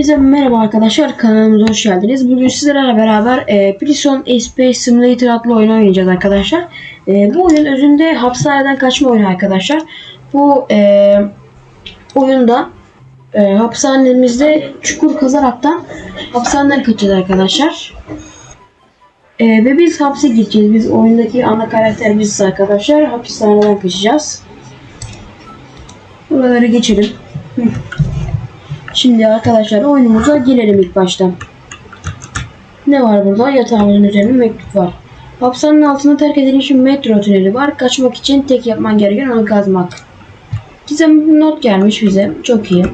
Hepinize merhaba arkadaşlar kanalımıza hoş geldiniz. Bugün sizlerle beraber e, Prison Space Simulator adlı oyunu oynayacağız arkadaşlar. E, bu oyun özünde hapishaneden kaçma oyunu arkadaşlar. Bu e, oyunda e, hapishanemizde çukur kazaraktan hapishaneden kaçacağız arkadaşlar. E, ve biz hapse gideceğiz. Biz oyundaki ana karakter biziz arkadaşlar. Hapishaneden kaçacağız. Buraları geçelim. Hı. Şimdi arkadaşlar oyunumuza girelim ilk başta. Ne var burada? Yatağımızın üzerinde mektup var. Hapishanenin altında terk edilmiş bir metro tüneli var. Kaçmak için tek yapman gereken onu kazmak. Gizem bir not gelmiş bize. Çok iyi.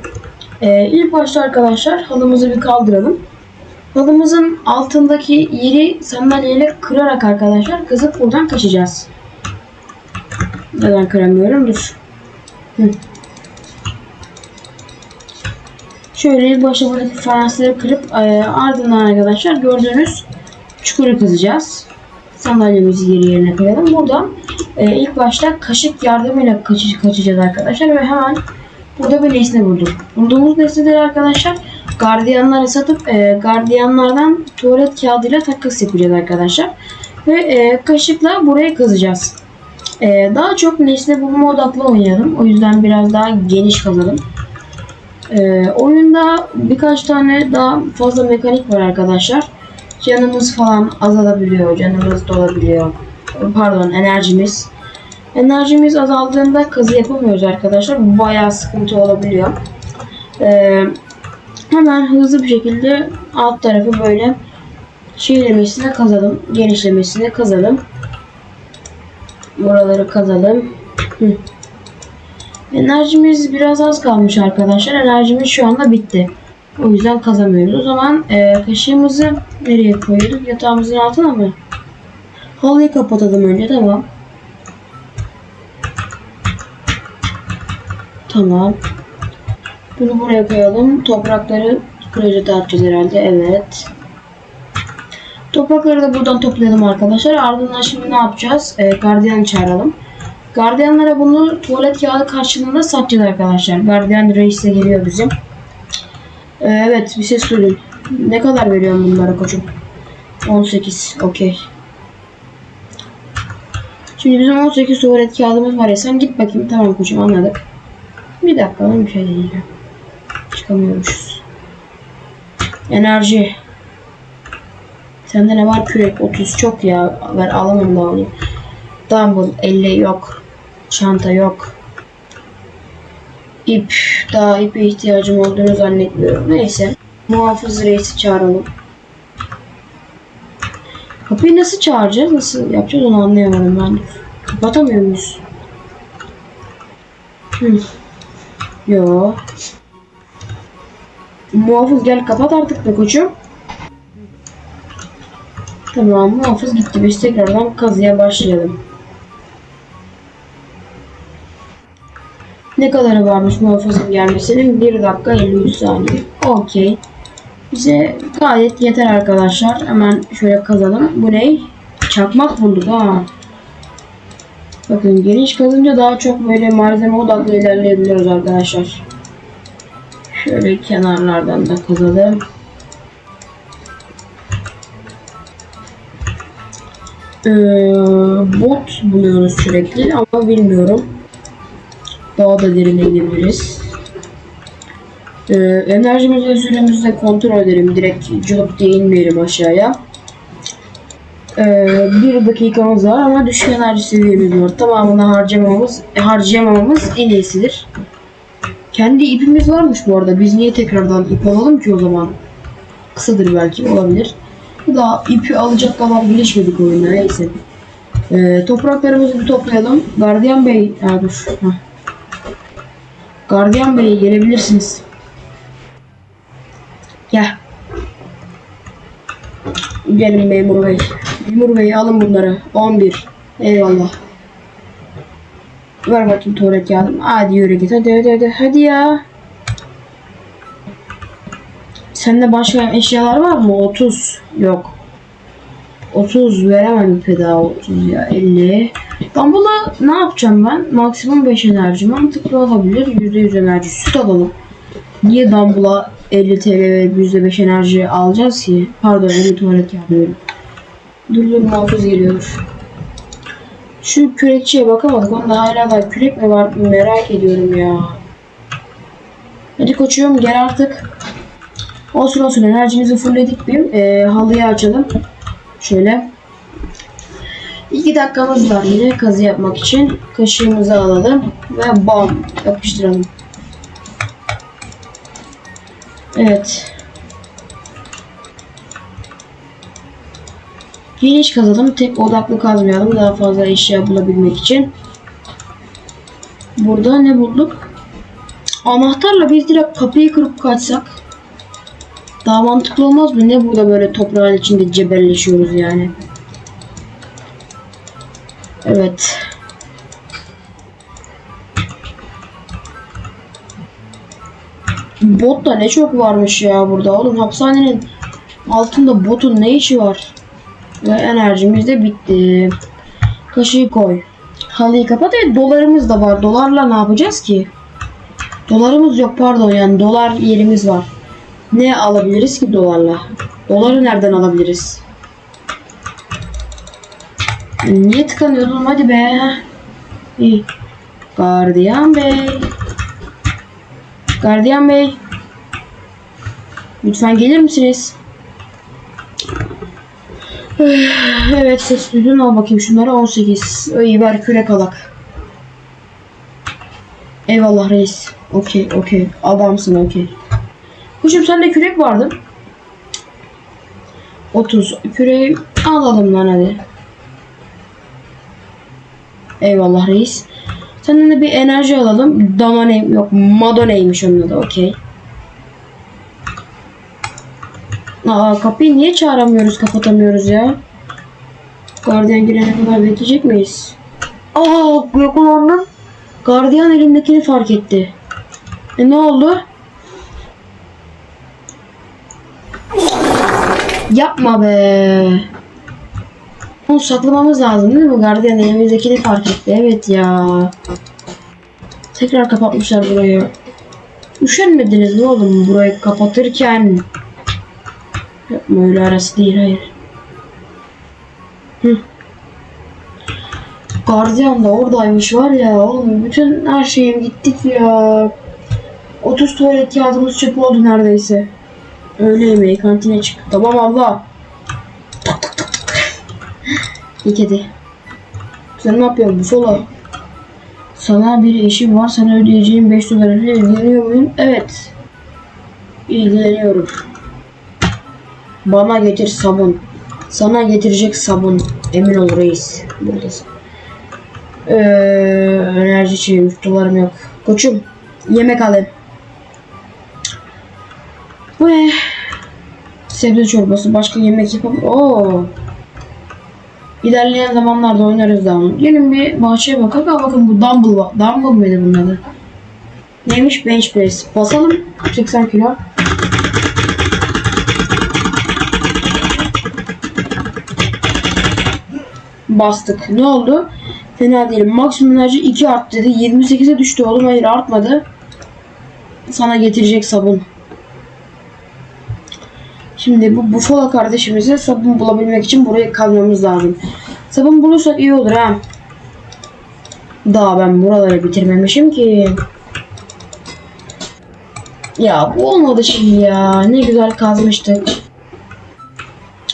Ee, ilk başta arkadaşlar halımızı bir kaldıralım. Halımızın altındaki yeri sandalyeyle kırarak arkadaşlar kızıp buradan kaçacağız. Neden kıramıyorum? Dur. Hı. Şöyle ilk başta buradaki fayansları kırıp e, ardından arkadaşlar gördüğünüz çukuru kazacağız. Sandalyemizi geri yerine koyalım. Buradan e, ilk başta kaşık yardımıyla kaç kaçacağız arkadaşlar ve hemen burada bir nesne bulduk. Bulduğumuz nesneleri arkadaşlar gardiyanlara satıp e, gardiyanlardan tuvalet kağıdıyla takas yapacağız arkadaşlar. Ve kaşıkla burayı kazacağız. Daha çok nesne bulma odaklı oynayalım. O yüzden biraz daha geniş kazalım. Ee, oyunda birkaç tane daha fazla mekanik var arkadaşlar. Canımız falan azalabiliyor, canımız dolabiliyor. Pardon, enerjimiz. Enerjimiz azaldığında kazı yapamıyoruz arkadaşlar. Bu bayağı sıkıntı olabiliyor. Ee, hemen hızlı bir şekilde alt tarafı böyle şeylemesine kazalım, genişlemesine kazalım. Buraları kazalım. Hı. Enerjimiz biraz az kalmış arkadaşlar. Enerjimiz şu anda bitti. O yüzden kazamıyoruz. O zaman e, kaşığımızı nereye koyuyorduk? Yatağımızın altına mı? Halıyı kapatalım önce tamam. Tamam. Bunu buraya koyalım. Toprakları klozete atacağız herhalde. Evet. Toprakları da buradan toplayalım arkadaşlar. Ardından şimdi ne yapacağız? E, gardiyanı çağıralım. Gardiyanlara bunu tuvalet kağıdı karşılığında satacağız arkadaşlar. Gardiyan reis de geliyor bizim. Ee, evet bir ses duydum. Ne kadar veriyorum bunlara koçum? 18. Okey. Şimdi bizim 18 tuvalet kağıdımız var ya. Sen git bakayım. Tamam koçum anladık. Bir dakika ben bir şey diyeceğim. Çıkamıyormuşuz. Enerji. Sende ne var? Kürek 30 çok ya. Ben alamam daha onu. Dumbbell 50 yok. Çanta yok. İp. Daha ipe ihtiyacım olduğunu zannetmiyorum. Neyse. Muhafız reisi çağıralım. Kapıyı nasıl çağıracağız? Nasıl yapacağız onu anlayamadım ben. Kapatamıyor muyuz? Hı. Yo. Muhafız gel kapat artık be koçum. Tamam muhafız gitti. Biz tekrardan kazıya başlayalım. Ne kadarı varmış muhafızın gelmesinin? 1 dakika 53 saniye. Okey. Bize gayet yeter arkadaşlar. Hemen şöyle kazalım. Bu ne? Çakmak bulduk ha. Bakın geniş kazınca daha çok böyle malzeme odaklı ilerleyebiliyoruz arkadaşlar. Şöyle kenarlardan da kazalım. Ee, bot buluyoruz sürekli ama bilmiyorum. Daha da derine inebiliriz. Ee, enerjimizi ve süremizi kontrol edelim. Direkt cılıp diye inmeyelim aşağıya. Ee, bir dakikamız var ama düşük enerji seviyemiz var. Tamamını harcamamamız, harcayamamamız en iyisidir. Kendi ipimiz varmış bu arada. Biz niye tekrardan ip alalım ki o zaman? Kısadır belki olabilir. Daha ipi alacak kadar gelişmedik oyunda neyse. Ee, topraklarımızı bir toplayalım. Gardiyan Bey, ha, dur. Heh. Gardiyan Bey gelebilirsiniz. Gel. Gelin memur bey. Memur bey alın bunları. 11. Eyvallah. Ver bakayım tuvalet kağıdımı. Hadi yürü git. Hadi hadi hadi. Hadi ya. Sende başka eşyalar var mı? 30. Yok. 30 veremem ipe daha 30 ya. 50. Bunu ne yapacağım ben? Maksimum 5 enerji mantıklı olabilir. %100 enerji süt alalım. Niye Dumble'a 50 TL ve %5 enerji alacağız ki? Pardon 50 tuvalet yapıyorum. Dur muhafız geliyor. Şu kürekçiye bakamadık. Onda hala da kürek mi var merak ediyorum ya. Hadi koçum gel artık. Olsun olsun enerjimizi fullledik bir. Ee, halıyı açalım. Şöyle. 2 dakikamız var yine kazı yapmak için. Kaşığımızı alalım ve bam yapıştıralım. Evet. Geniş kazalım. Tek odaklı kazmayalım. Daha fazla eşya bulabilmek için. Burada ne bulduk? Anahtarla biz direkt kapıyı kırıp kaçsak. Daha mantıklı olmaz mı? Ne burada böyle toprağın içinde cebelleşiyoruz yani. Evet. Bot da ne çok varmış ya burada oğlum. Hapishanenin altında botun ne işi var? Ve enerjimiz de bitti. Kaşığı koy. Halıyı kapat. Evet dolarımız da var. Dolarla ne yapacağız ki? Dolarımız yok pardon yani dolar yerimiz var. Ne alabiliriz ki dolarla? Doları nereden alabiliriz? Niye tıkanıyordum hadi be. İyi. Gardiyan bey. Gardiyan bey. Lütfen gelir misiniz? Evet ses duydun al bakayım şunlara 18. İyi ver kürek alak. Eyvallah reis. Okey okey. Adamsın okey. Kuşum sende kürek vardı. 30. Küreği alalım lan hadi. Eyvallah reis. Senden de bir enerji alalım. Damane yok Madoneymiş onun adı okey. Aa kapıyı niye çağıramıyoruz kapatamıyoruz ya? Gardiyan gelene kadar bekleyecek miyiz? Aa yakalandım. Gardiyan elimdekini fark etti. E ne oldu? Yapma be. Onu saklamamız lazım değil mi? Gardiyan elimizdekini fark etti. Evet ya. Tekrar kapatmışlar burayı. Üşenmediniz mi oğlum burayı kapatırken? Yapma öyle arası değil hayır. Hı. Gardiyan da oradaymış var ya oğlum bütün her şeyim gittik ya. 30 tuvalet kağıdımız çöp oldu neredeyse. Öğle yemeği kantine çık. Tamam abla. İyi kedi. Sen ne yapıyorsun Bufalo? Sana bir işim var. Sana ödeyeceğim 5 dolar ile ilgileniyor muyum? Evet. İlgileniyorum. Bana getir sabun. Sana getirecek sabun. Emin ol reis. Buradasın. Ee, enerji içeyim. Dolarım yok. Koçum. Yemek alayım. Bu ne? Sebze çorbası. Başka yemek yapalım. Oo. İlerleyen zamanlarda oynarız onu. Gelin bir bahçeye bakalım. Aa, bakın bu dumbbell var. Dumbbell mıydı bunun adı? Neymiş? Bench press. Basalım. 80 kilo. Bastık. Ne oldu? Fena değil. Maksimum enerji 2 arttı dedi. 28'e düştü oğlum. Hayır artmadı. Sana getirecek sabun. Şimdi bu Buffalo kardeşimize sabun bulabilmek için buraya kalmamız lazım. Sabun bulursak iyi olur ha. Daha ben buraları bitirmemişim ki. Ya bu olmadı şimdi ya. Ne güzel kazmıştık.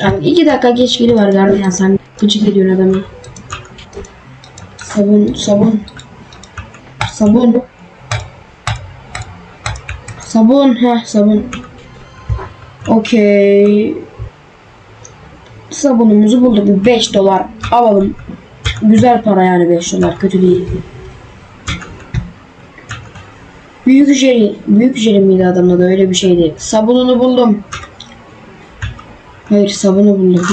Yani iki dakika geç geri var gardiyan sen. Gıcık ediyorsun adamı. Sabun, sabun. Sabun. Sabun, ha sabun. Okey. Sabunumuzu bulduk. 5 dolar alalım. Güzel para yani 5 dolar. Kötü değil. Büyük jeli. Büyük jeli miydi adamın adı? Öyle bir şeydi. Sabununu buldum. Hayır sabunu buldum.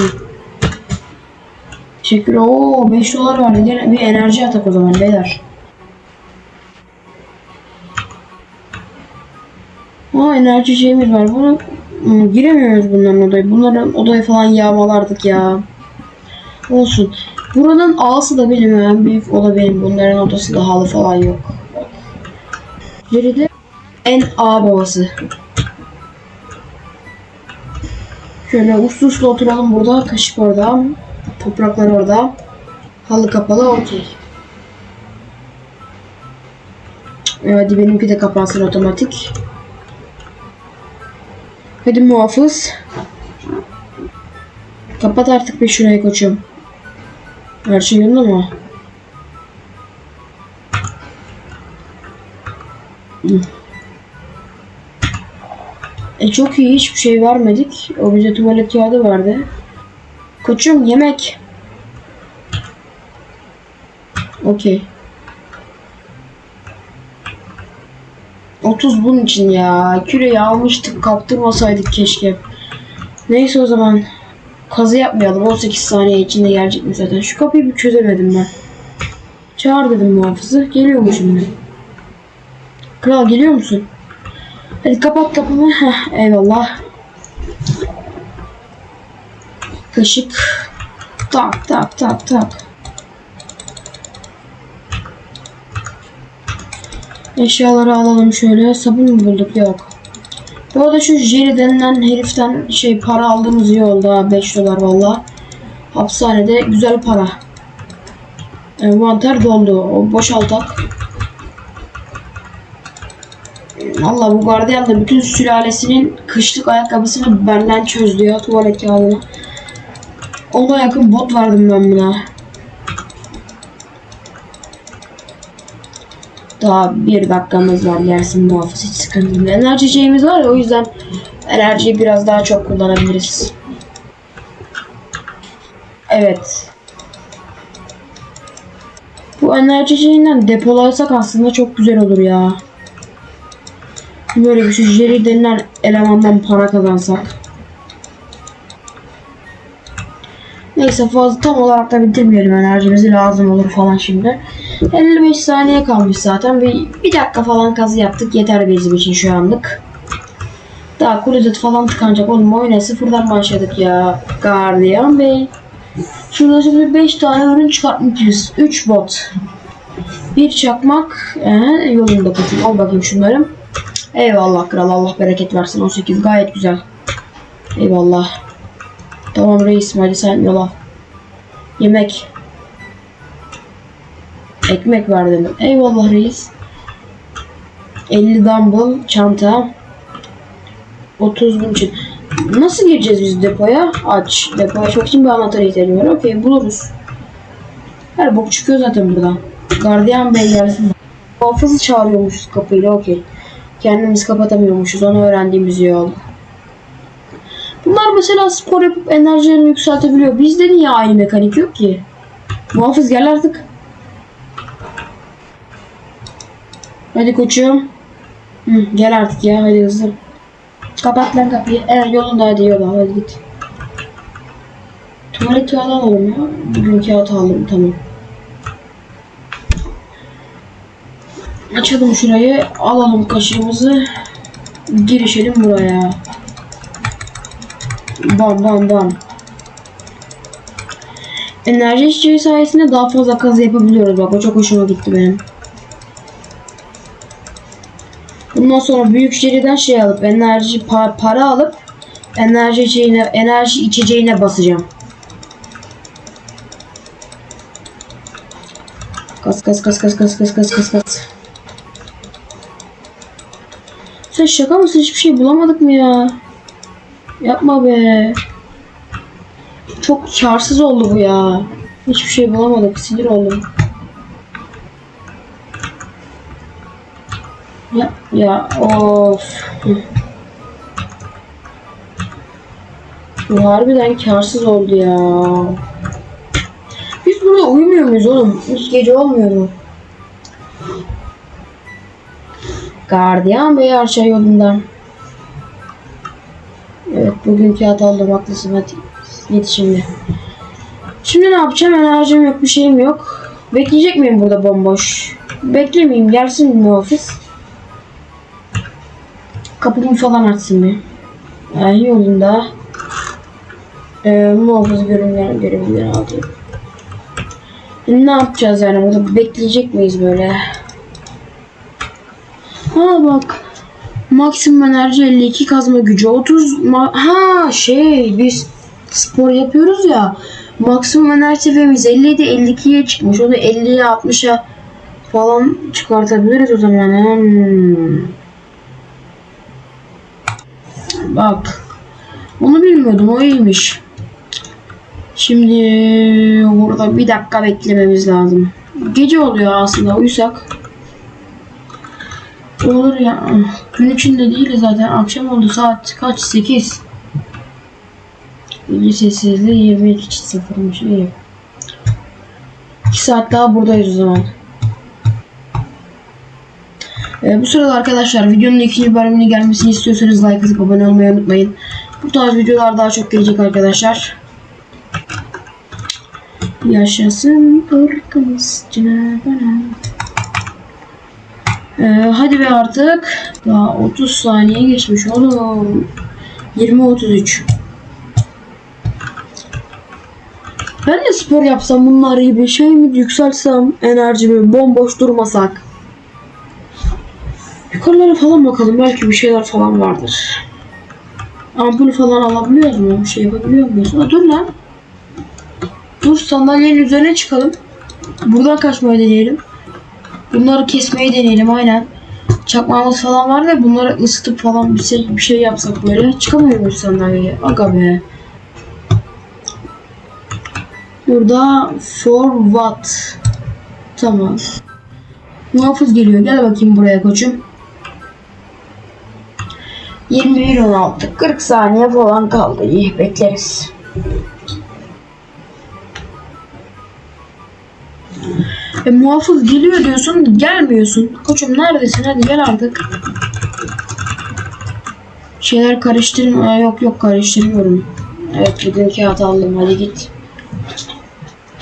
Teşekkür. Oo 5 dolar var. Bir enerji atak o zaman beyler. Aa enerji şeyimiz var. Bunu Hmm, giremiyoruz bunların odaya. Bunların odaya falan yağmalardık ya. Olsun. Buranın ağası da benim en büyük oda benim. Bunların odasında halı falan yok. Biri de en ağ babası. Şöyle uslu uslu oturalım burada. Kaşık orada. Topraklar orada. Halı kapalı okey. Hadi benimki de kapansın otomatik. Hadi muhafız. Kapat artık bir şurayı koçum. Her şey yolunda mı? E çok iyi hiçbir şey vermedik. O bize tuvalet kağıdı verdi. Koçum yemek. Okey. 30 bunun için ya. Küreyi almıştık kaptırmasaydık keşke. Neyse o zaman. Kazı yapmayalım. 18 saniye içinde gelecek mi zaten? Şu kapıyı bir çözemedim ben. Çağır dedim muhafızı. Geliyor mu şimdi? Kral geliyor musun? Hadi kapat kapımı. Heh, eyvallah. Kaşık. Tak tak tak tak. Eşyaları alalım şöyle. Sabun mu bulduk? Yok. Bu arada şu Jerry denilen heriften şey para aldığımız iyi oldu ha. 5 dolar valla. Hapishanede güzel para. Envanter doldu. O boşaltak. Valla bu gardiyan da bütün sülalesinin kışlık ayakkabısını benden çözdü ya tuvalet kağıdını. Ona yakın bot verdim ben buna. Daha bir dakikamız var yersin muhafız hiç sıkıntı değil. Enerji içeceğimiz var ya o yüzden enerjiyi biraz daha çok kullanabiliriz. Evet. Bu enerji içeceğinden depolarsak aslında çok güzel olur ya. Böyle bir şu Jerry denilen elemandan para kazansak. Neyse fazla tam olarak da bitirmeyelim enerjimizi lazım olur falan şimdi. 55 saniye kalmış zaten. Bir, bir dakika falan kazı yaptık. Yeter bizim için şu anlık. Daha klozet falan tıkanacak oğlum. Oyuna sıfırdan başladık ya. Gardiyan Bey. Şurada şimdi 5 tane ürün çıkartmışız. 3 bot. Bir çakmak. Ee, yolunda bakayım. Al bakayım şunları. Eyvallah kral. Allah bereket versin. 18 gayet güzel. Eyvallah. Tamam reis hadi yola. Yemek. Ekmek verdim. Eyvallah reis. 50 dumbbell, çanta. 30 gün için. Nasıl gireceğiz biz depoya? Aç. Depoya açmak için bir anahtar ihtiyacım var. Okey buluruz. Her bok çıkıyor zaten buradan. Gardiyan bey gelsin. Muhafızı çağırıyormuşuz kapıyla okey. Kendimiz kapatamıyormuşuz. Onu öğrendiğimiz iyi oldu. Bunlar mesela spor yapıp enerjilerini yükseltebiliyor. Bizde niye aynı mekanik yok ki? Muhafız gel artık. Hadi koçum. Hı, gel artık ya hadi hızlı. Kapat lan kapıyı. Evet yolunda hadi yola hadi git. Tuvalet kağıdı alalım ya. Bugün kağıt aldım tamam. Açalım şurayı. Alalım kaşığımızı. Girişelim buraya. Bam bam bam. Enerji içeceği sayesinde daha fazla kazı yapabiliyoruz. Bak o çok hoşuma gitti benim. Bundan sonra büyük şeriden şey alıp enerji pa- para alıp enerji içeceğine enerji içeceğine basacağım. Kas kas kas kas kas kas kas kas kas. Sen şaka mısın? Hiçbir şey bulamadık mı ya? Yapma be. Çok karsız oldu bu ya. Hiçbir şey bulamadık. Sinir oldum. Ya, ya of. Bu harbiden karsız oldu ya. Biz burada uyumuyor muyuz oğlum? Hiç gece olmuyor mu? Gardiyan Bey her şey yolunda. Evet bugün kağıt aldım haklısın hadi git şimdi. Şimdi ne yapacağım enerjim yok bir şeyim yok. Bekleyecek miyim burada bomboş? Beklemeyeyim gelsin mi ofis? Kapımı falan açsın bir. Yani yolunda. Ee, muhafız görevlerini görevlerini alayım. Ne yapacağız yani burada bekleyecek miyiz böyle? Ha bak. Maksimum enerji 52 kazma gücü 30 ma- ha şey biz spor yapıyoruz ya. Maksimum enerji seviyemiz 50'de 52'ye çıkmış. Onu 50'ye 60'a falan çıkartabiliriz o zaman. Hmm. bak onu bilmiyordum o iyiymiş. Şimdi burada bir dakika beklememiz lazım. Gece oluyor aslında uyusak Olur ya. Gün içinde değil de zaten akşam oldu saat kaç? 8. Gece sessizliği 22.00'mış iyi. 2 saat daha buradayız o zaman. Ee, bu sırada arkadaşlar videonun ikinci bölümünün gelmesini istiyorsanız like atıp abone olmayı unutmayın. Bu tarz videolar daha çok gelecek arkadaşlar. Yaşasın ırkımız Cenab-ı ee, hadi be artık. Daha 30 saniye geçmiş oğlum. 20-33. Ben de spor yapsam bunlar gibi şey mi yükseltsem enerjimi bomboş durmasak. Yukarılara falan bakalım belki bir şeyler falan vardır. Ampul falan alabiliyoruz mu? Bir şey yapabiliyor muyuz? Aa, dur lan. Dur sandalyenin üzerine çıkalım. Buradan kaçmayı deneyelim. Bunları kesmeyi deneyelim aynen. Çakmağımız falan var da bunları ısıtıp falan bir şey, bir şey yapsak böyle. Çıkamıyor muyuz sandalyeye? Aga be. Burada for what? Tamam. Muhafız geliyor. Gel bakayım buraya koçum. 21 16 40 saniye falan kaldı. İyi bekleriz. E, muhafız geliyor diyorsun gelmiyorsun. Koçum neredesin hadi gel artık. Şeyler karıştırma. Yok yok karıştırmıyorum. Evet bugünkü hatalıyım hadi git.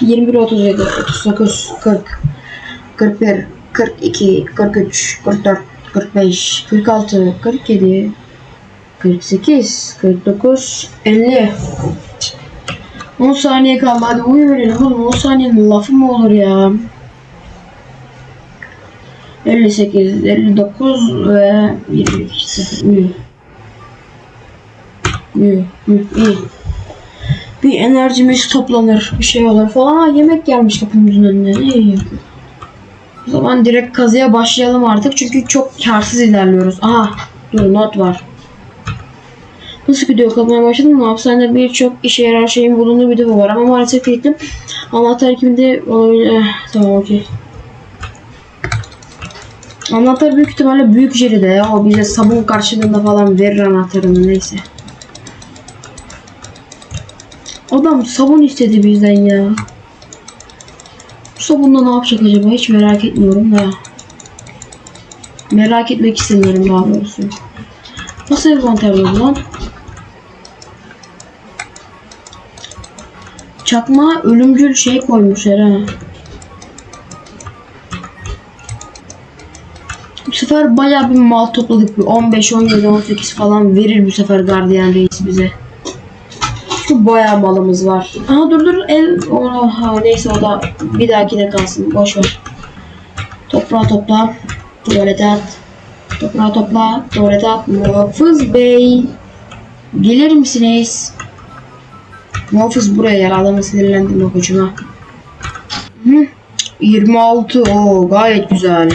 21 37 39 40 41 42 43 44 45 46 47 48 49 50 10 saniye kaldı hadi uyu verelim oğlum 10 saniyenin lafı mı olur ya 58, 59 ve 22 0. Uyu. Uyu. Uyu. İyi. Bir enerjimiz toplanır. Bir şey olur falan. Aa, yemek gelmiş kapımızın önüne. İyi. O zaman direkt kazıya başlayalım artık. Çünkü çok karsız ilerliyoruz. Aha. Dur not var. Nasıl gidiyor kazmaya başladın mı? Hapishanede birçok işe yarar şeyin bulunduğu bir depo var ama maalesef kilitli. Anahtar kimde olabilir. Eh, Tamam okey. Anahtar büyük ihtimalle büyük jeride ya. O bize sabun karşılığında falan verir anahtarını neyse. Adam sabun istedi bizden ya. Bu sabunla ne yapacak acaba hiç merak etmiyorum da. Merak etmek istemiyorum daha doğrusu. Nasıl envanter bu lan? Çakma ölümcül şey koymuşlar ha. Sefer bayağı bir mal topladık. Bir 15, 17, 18 falan verir bu sefer gardiyan reis bize. Şu bayağı malımız var. Aha dur dur el oha neyse o da bir dahakine kalsın boş ver. Topla topla. Tuvalete at. Topla topla. Tuvalete at. Muhafız bey. Gelir misiniz? Muhafız buraya gel adamı sinirlendirme koçuma. Hı. 26 o gayet güzel.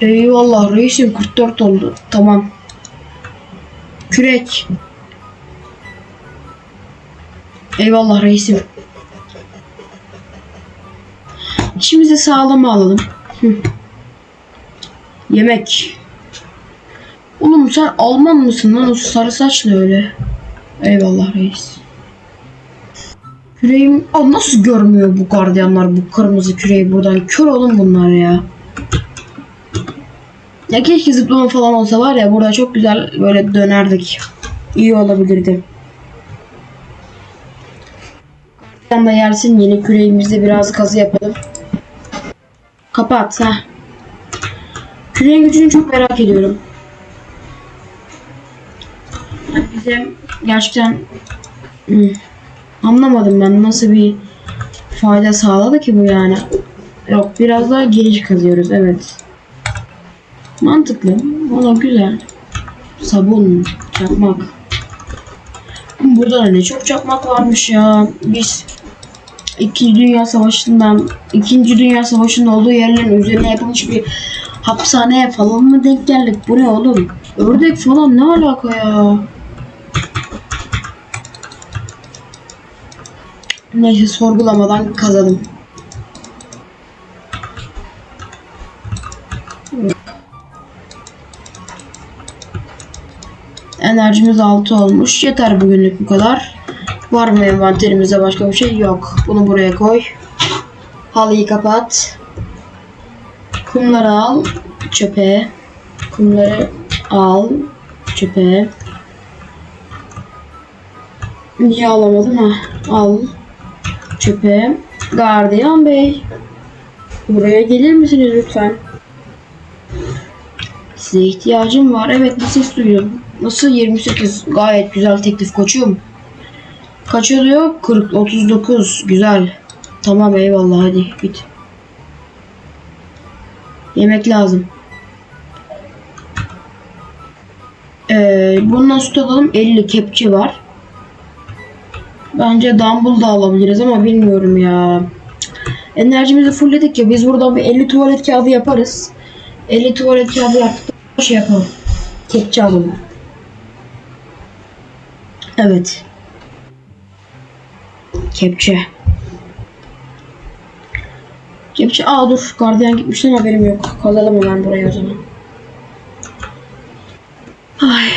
Eyvallah reisim 44 oldu. Tamam. Kürek. Eyvallah reisim. İçimizi sağlama alalım. Hı. Yemek. Oğlum sen Alman mısın lan o sarı saçlı öyle? Eyvallah reis. Küreğim... Aa, nasıl görmüyor bu gardiyanlar bu kırmızı küreği buradan? Kör olun bunlar ya. Ya keşke zıplama falan olsa var ya burada çok güzel böyle dönerdik. İyi olabilirdi. Sen de yersin yeni küreğimizde biraz kazı yapalım. Kapat ha. Küreğin gücünü çok merak ediyorum. Bize gerçekten hmm, anlamadım ben nasıl bir fayda sağladı ki bu yani. Yok biraz daha geniş kazıyoruz evet. Mantıklı. Valla güzel. Sabun, çakmak. Burada da ne çok çakmak varmış ya. Biz İkinci Dünya Savaşı'ndan İkinci Dünya Savaşı'nın olduğu yerlerin üzerine yapılmış bir hapishaneye falan mı denk geldik? Bu ne oğlum? Ördek falan ne alaka ya? Neyse sorgulamadan kazalım. Enerjimiz 6 olmuş. Yeter bugünlük bu kadar. Var mı envanterimizde başka bir şey? Yok. Bunu buraya koy. Halıyı kapat. Kumları al. Çöpe. Kumları al. Çöpe. Niye alamadın ha? Al. Çöpe. Gardiyan bey. Buraya gelir misiniz lütfen? Size ihtiyacım var. Evet bir ses duyuyorum. Nasıl 28? Gayet güzel teklif koçum. Kaç oluyor? 40, 39. Güzel. Tamam eyvallah hadi git. Yemek lazım. Ee, bundan süt alalım. 50 kepçe var. Bence dumbbell da alabiliriz ama bilmiyorum ya. Enerjimizi fullledik ya biz buradan bir 50 tuvalet kağıdı yaparız. 50 tuvalet kağıdı yaptık. Şey yapalım. Kepçe alalım. Evet. Kepçe. Kepçe. Aa dur. Gardiyan gitmişten haberim yok. Kalalım hemen buraya o zaman. Ay.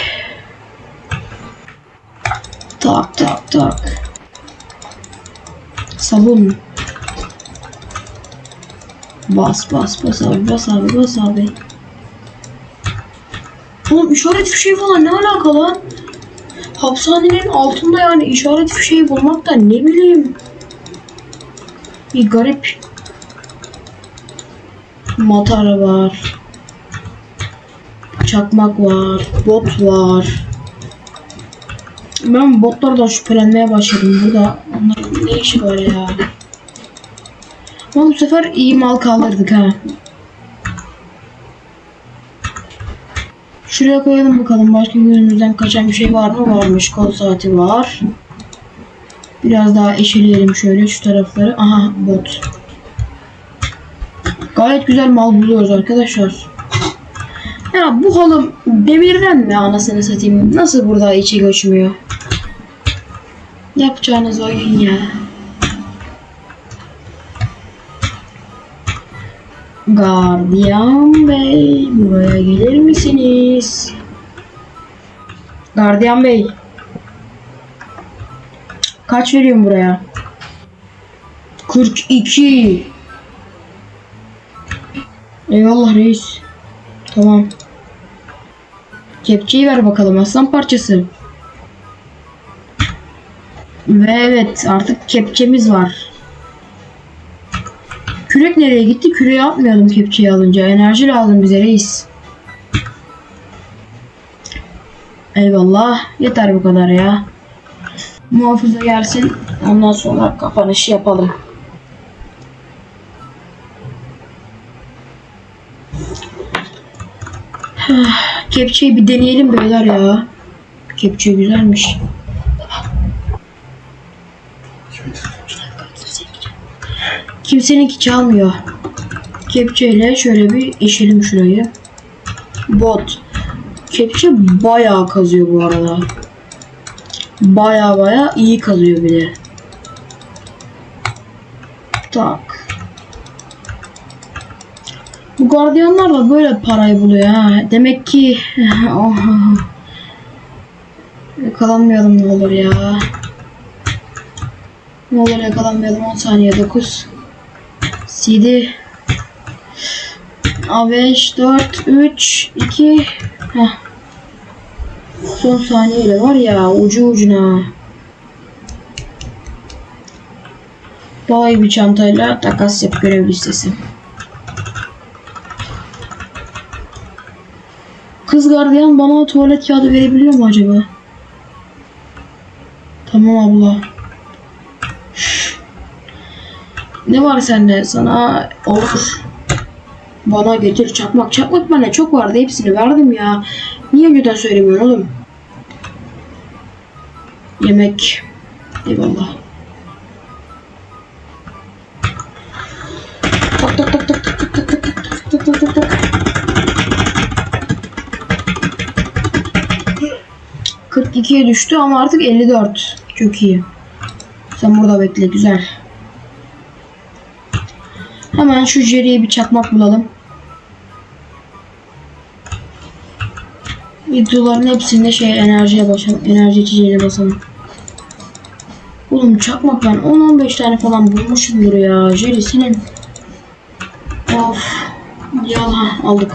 Tak tak tak. Sabun. Bas bas bas abi bas abi bas abi. Oğlum işaret fişeği falan ne alaka lan? Hapishanelerin altında yani işaret fişeği bulmak da ne bileyim. Bir garip. Matara var. Çakmak var. Bot var. Ben botlardan şüphelenmeye başladım burada. Onların ne işi var ya? Ama bu sefer iyi mal kaldırdık ha. Şuraya koyalım bakalım başka gözümüzden kaçan bir şey var mı? Varmış. Kol saati var. Biraz daha eşeleyelim şöyle şu tarafları. Aha bot. Gayet güzel mal buluyoruz arkadaşlar. Ya bu halım demirden mi anasını satayım? Nasıl burada içi göçmüyor? Yapacağınız oyun ya. Gardiyan Bey, buraya gelir misiniz? Gardiyan Bey. Kaç veriyorum buraya? 42. Eyvallah reis. Tamam. Kepçeyi ver bakalım aslan parçası. Ve evet artık kepçemiz var. Kürek nereye gitti? Küreği atmayalım kepçeyi alınca. Enerji lazım bize reis. Eyvallah. Yeter bu kadar ya. Muhafıza gelsin. Ondan sonra kapanışı yapalım. Kepçeyi bir deneyelim beyler ya. Kepçe güzelmiş. Kimseninki çalmıyor. Kepçeyle şöyle bir işelim şurayı. Bot. Kepçe bayağı kazıyor bu arada. Bayağı bayağı iyi kazıyor bile. Tak. Bu gardiyanlar da böyle parayı buluyor ha. Demek ki oh. yakalanmayalım ne olur ya. Ne olur yakalanmayalım 10 saniye 9 7 A5 4 3 2 Heh. Son saniyeyle var ya ucu ucuna. İyi bir çantayla takas yap görev listesi. Kız gardiyan bana tuvalet kağıdı verebiliyor mu acaba? Tamam abla. Ne var sende? Sana olur. Bana getir çakmak. Çakmak bana çok vardı. Hepsini verdim ya. Niye önceden söylemiyorsun oğlum? Yemek. Eyvallah. Tak tak tak tak tak tak tak tak tak tak tak tak tak. 42'ye düştü ama artık 54. Çok iyi. Sen burada bekle güzel. Hemen şu Jerry'ye bir çakmak bulalım. Videoların hepsinde şey enerjiye basalım. Enerji içeceğine basalım. Oğlum çakmak ben 10-15 tane falan bulmuşumdur ya. Jerry senin. Of. Yalan aldık.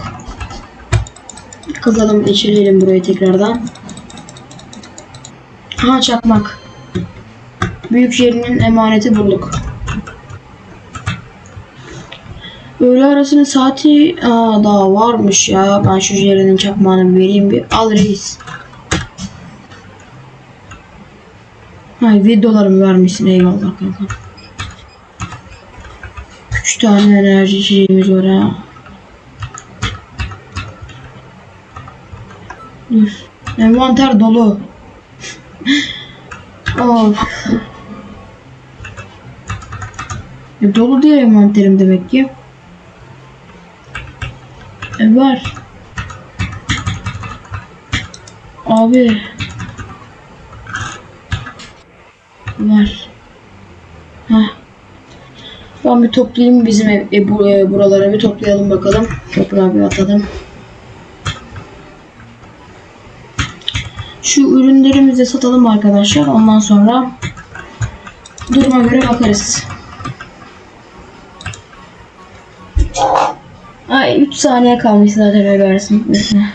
Kazalım içelim burayı tekrardan. Ha çakmak. Büyük Jerry'nin emaneti bulduk. Öğle arasının saati aa, daha varmış ya. Ben şu Jerry'nin çakmağını vereyim bir. Al reis. Hay videolarımı vermişsin eyvallah kanka. Üç tane enerji içeceğimiz var ha. Dur. Envanter dolu. of. E, dolu diye envanterim demek ki. E, var. Abi. Var. Heh. Ben bir toplayayım bizim ev, e, bu, e, buralara bir toplayalım bakalım. Toprağa bir atalım. Şu ürünlerimizi satalım arkadaşlar. Ondan sonra duruma göre bakarız. Ay 3 saniye kalmış zaten Vegas'ın bitmesine.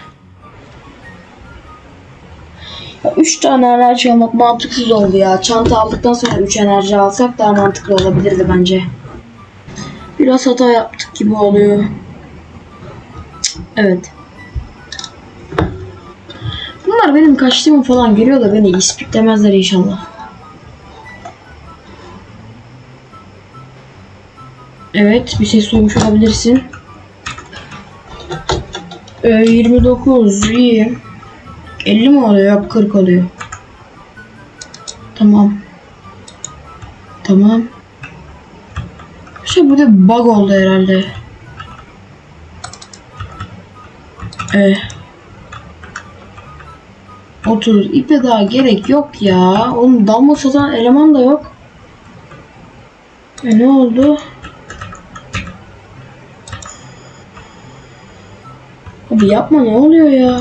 3 tane enerji almak mantıksız oldu ya. Çanta aldıktan sonra 3 enerji alsak daha mantıklı olabilirdi bence. Biraz hata yaptık gibi oluyor. Evet. Bunlar benim kaçtığımı falan görüyor da beni ispiklemezler inşallah. Evet bir ses duymuş olabilirsin. Ee, 29 iyi. 50 mi oluyor? Yok 40 oluyor. Tamam. Tamam. Şey burada bug oldu herhalde. Ee, 30 ipe daha gerek yok ya. Oğlum damla satan eleman da yok. E ne oldu? Abi yapma ne oluyor ya?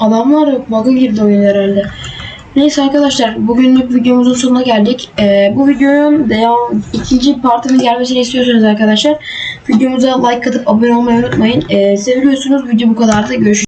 Adamlar yok. Bug'a girdi oyun herhalde. Neyse arkadaşlar bugünlük videomuzun sonuna geldik. Ee, bu videonun devam ikinci partinin gelmesini istiyorsanız arkadaşlar videomuza like atıp abone olmayı unutmayın. Ee, seviyorsunuz video bu kadardı. Görüşürüz.